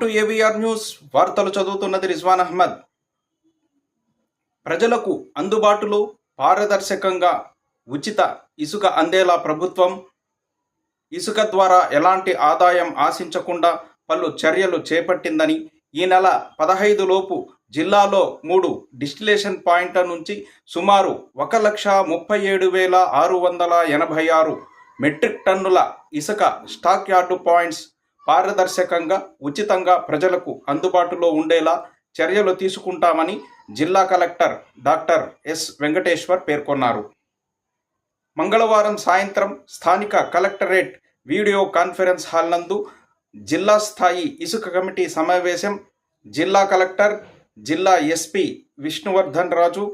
To AVR news. వార్తలు చదువుతున్నది రిజ్వాన్ అహ్మద్. ప్రజలకు అందుబాటులో పారదర్శకంగా ఉచిత ఇసుక అందేలా ప్రభుత్వం. ఇసుక ద్వారా ఎలాంటి ఆదాయం ఆశించకుండా పలు చర్యలు చేపట్టిందని ఈ నెల పదహైదు లోపు జిల్లాలో మూడు డిస్టిలేషన్ పాయింట్ల నుంచి సుమారు ఒక లక్ష ముప్పై ఏడు వేల ఆరు వందల ఎనభై ఆరు మెట్రిక్ టన్నుల ఇసుక స్టాక్ యార్డు పాయింట్స్ పారదర్శకంగా ఉచితంగా ప్రజలకు అందుబాటులో ఉండేలా చర్యలు తీసుకుంటామని జిల్లా కలెక్టర్ డాక్టర్ ఎస్ వెంకటేశ్వర్ పేర్కొన్నారు. మంగళవారం సాయంత్రం స్థానిక కలెక్టరేట్ వీడియో కాన్ఫరెన్స్ హాల్ నందు జిల్లా స్థాయి ఇసుక కమిటీ సమావేశం జిల్లా కలెక్టర్ జిల్లా SP Vishnuvardhan Raju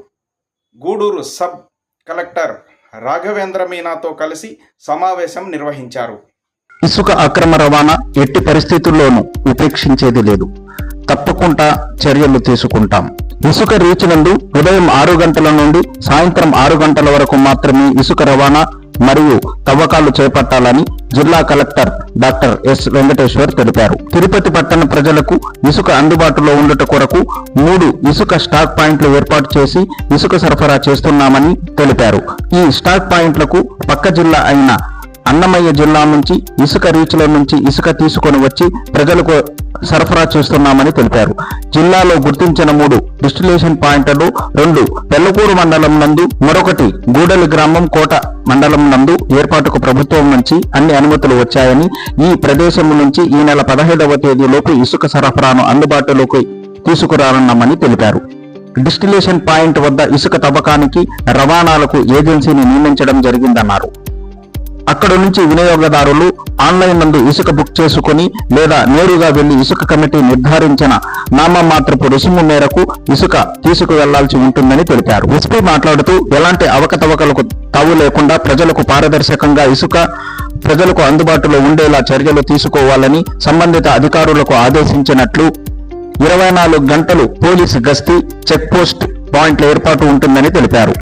Gudur sub collector Raghavendra మీనాతో కలిసి సమావేశం నిర్వహించారు. ఇసుక అక్రమ రవాణా ఎట్టి పరిస్థితుల్లోనూ ఉపేక్షించేది లేదు. తప్పకుండా చర్యలు తీసుకుంటాం. ఇసుక రీచ్ నందు ఉదయం ఆరు గంటల నుండి సాయంత్రం ఆరు గంటల వరకు మాత్రమే ఇసుక రవాణా మరియు తవ్వకాలు చేపట్టాలని జిల్లా కలెక్టర్ డాక్టర్ ఎస్ వెంకటేశ్వర్ తెలిపారు. తిరుపతి పట్టణ ప్రజలకు ఇసుక అందుబాటులో ఉండట కొరకు మూడు ఇసుక స్టాక్ పాయింట్లు ఏర్పాటు చేసి ఇసుక సరఫరా చేస్తున్నామని తెలిపారు. ఈ స్టాక్ పాయింట్లకు పక్క జిల్లా అయిన అన్నమయ్య జిల్లా నుంచి ఇసుక రీచ్ల నుంచి ఇసుక తీసుకొని వచ్చి ప్రజలకు సరఫరా చేస్తున్నామని తెలిపారు. జిల్లాలో గుర్తించిన మూడు డిస్టిలేషన్ పాయింట్లు రెండు పెళ్ళకూరు మండలం నందు మరొకటి గూడలి గ్రామం కోట మండలం నందు ఏర్పాటుకు ప్రభుత్వం నుంచి అన్ని అనుమతులు వచ్చాయని ఈ ప్రదేశం నుంచి ఈ నెల పదహైదవ తేదీలోపు ఇసుక సరఫరాను అందుబాటులోకి తీసుకురానున్నామని తెలిపారు. డిస్టిలేషన్ పాయింట్ వద్ద ఇసుక తవ్వకానికి రవాణాలకు ఏజెన్సీని నియమించడం జరిగిందన్నారు. అక్కడ నుంచి వినియోగదారులు ఆన్లైన్ నందు ఇసుక బుక్ చేసుకుని లేదా నేరుగా వెళ్ళి ఇసుక కమిటీ నిర్ధారించిన నామమాత్రపు రుసుము మేరకు ఇసుక తీసుకువెళ్ళాల్సి ఉంటుందని తెలిపారు. ఎస్పీ మాట్లాడుతూ ఎలాంటి అవకతవకలకు తావు లేకుండా ప్రజలకు పారదర్శకంగా ఇసుక ప్రజలకు అందుబాటులో ఉండేలా చర్యలు తీసుకోవాలని సంబంధిత అధికారులకు ఆదేశించినట్లు ఇరవై నాలుగు గంటలు పోలీసు గస్తీ చెక్ పోస్ట్ పాయింట్ల ఏర్పాటు ఉంటుందని తెలిపారు.